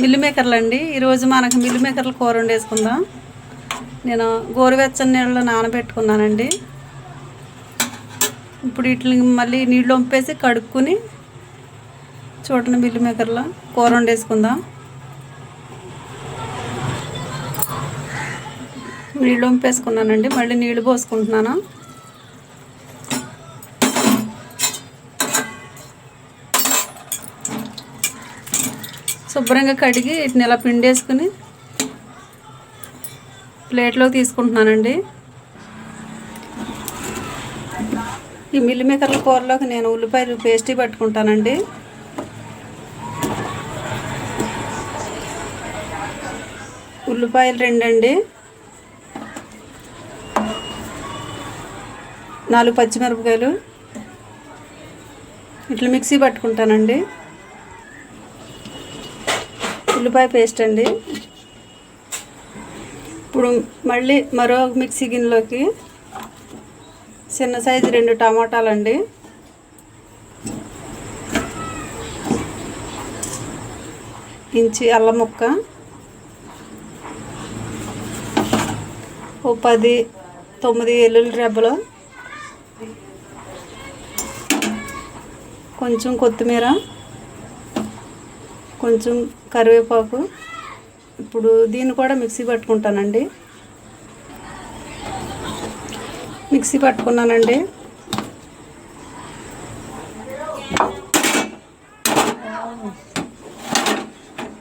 Mill మేకర్లు అండి. ఈరోజు మనకు మిల్లు మేకర్లు కూర వండేసుకుందాం. నేను గోరువెచ్చని నీళ్ళలో నానబెట్టుకున్నానండి. ఇప్పుడు వీటిని మళ్ళీ నీళ్ళు వంపేసి కడుక్కుని చూడండి మిల్లు మేకర్లో కూర వండేసుకుందాం. నీళ్ళు వంపేసుకున్నానండి. మళ్ళీ నీళ్ళు పోసుకుంటున్నాను. శుభ్రంగా కడిగి వీటిని ఇలా పిండేసుకుని ప్లేట్లోకి తీసుకుంటున్నానండి. ఈ మిల్లి మేకర్ల కూరలోకి నేను ఉల్లిపాయలు పేస్టీ పట్టుకుంటానండి. ఉల్లిపాయలు రెండండి. నాలుగు పచ్చిమిరపకాయలు. ఇట్లా మిక్సీ పట్టుకుంటానండి. ఉల్లిపాయ పేస్ట్ అండి. ఇప్పుడు మళ్ళీ మరో మిక్సీ గిన్నెలోకి చిన్న సైజు రెండు టమాటాలండి. ఇంచి అల్లం ముక్క. ఓ పది తొమ్మిది ఎల్లుల్లి రెబ్బలు. కొంచెం కొత్తిమీర. కొంచెం కరివేపాకు. ఇప్పుడు దీన్ని కూడా మిక్సీ పట్టుకుంటానండి. మిక్సీ పట్టుకున్నానండి.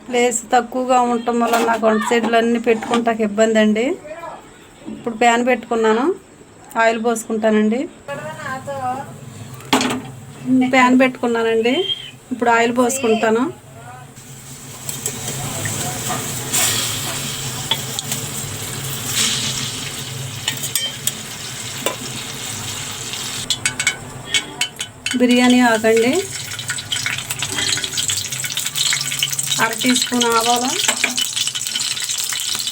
ప్లేస్ తక్కువగా ఉండటం వల్ల నాకు వంట సైడ్లు అన్నీ పెట్టుకుంటాక ఇబ్బంది అండి. ఇప్పుడు ప్యాన్ పెట్టుకున్నాను. ఆయిల్ పోసుకుంటానండి. ప్యాన్ పెట్టుకున్నానండి. ఇప్పుడు ఆయిల్ పోసుకుంటాను. బిర్యానీ ఆకండి అర టీ స్పూన్ ఆవాలు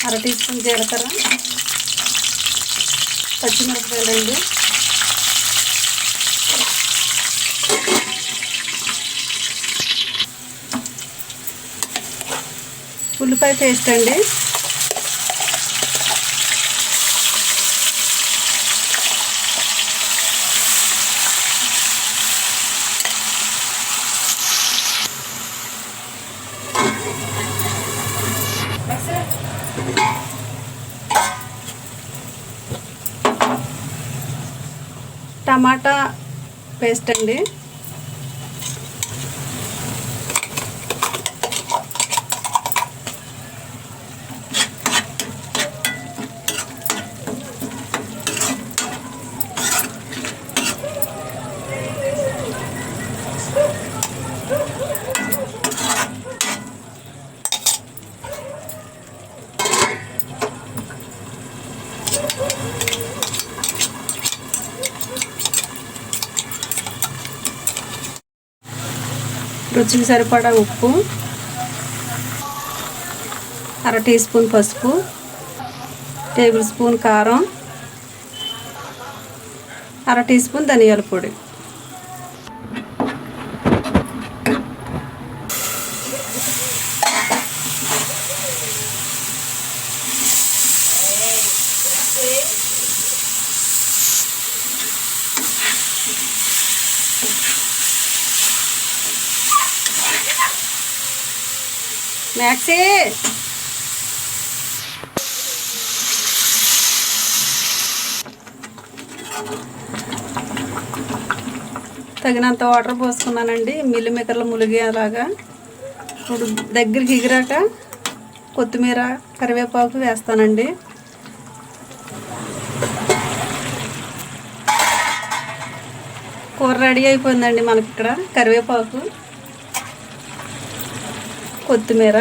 అర టీ స్పూన్ జీలకర్ర పచ్చిమిరపకాయలండి ఉల్లిపాయ పేస్ట్ అండి. టమాటా పేస్ట్ అండి. రుచికి సరిపడా ఉప్పు అర టీ స్పూన్ పసుపు టేబుల్ స్పూన్ కారం అర టీ స్పూన్ ధనియాల పొడి. మ్యాక్సీ తగినంత వాటర్ పోసుకున్నానండి. మిల్లి మేకర్లు ములిగేలాగా. ఇప్పుడు దగ్గరికి ఎగిరాక కొత్తిమీర కరివేపాకు వేస్తానండి. కూర రెడీ అయిపోయిందండి మనకి ఇక్కడ కరివేపాకు. కొత్తిమీర.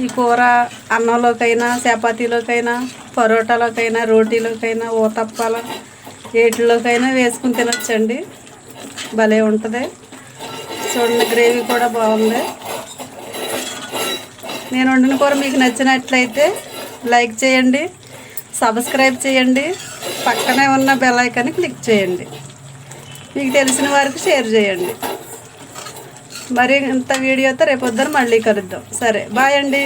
ఈ కూర అన్నంలోకైనా చపాతీలోకైనా పరోటాలోకైనా రోటీలోకైనా ఊతప్పాల వేటిలోకైనా వేసుకుని తినొచ్చండి. భలే ఉంటుంది. చూడండి గ్రేవీ కూడా బాగుంది. నేను వండిన కూర మీకు నచ్చినట్లయితే లైక్ చేయండి సబ్స్క్రైబ్ చేయండి పక్కనే ఉన్న బెల్ ఐకాన్ని క్లిక్ చేయండి. మీకు తెలిసిన వారికి షేర్ చేయండి. మరి ఇంత వీడియోతో రేపొద్దున మళ్ళీ కలుద్దాం. సరే బాయ్ అండి.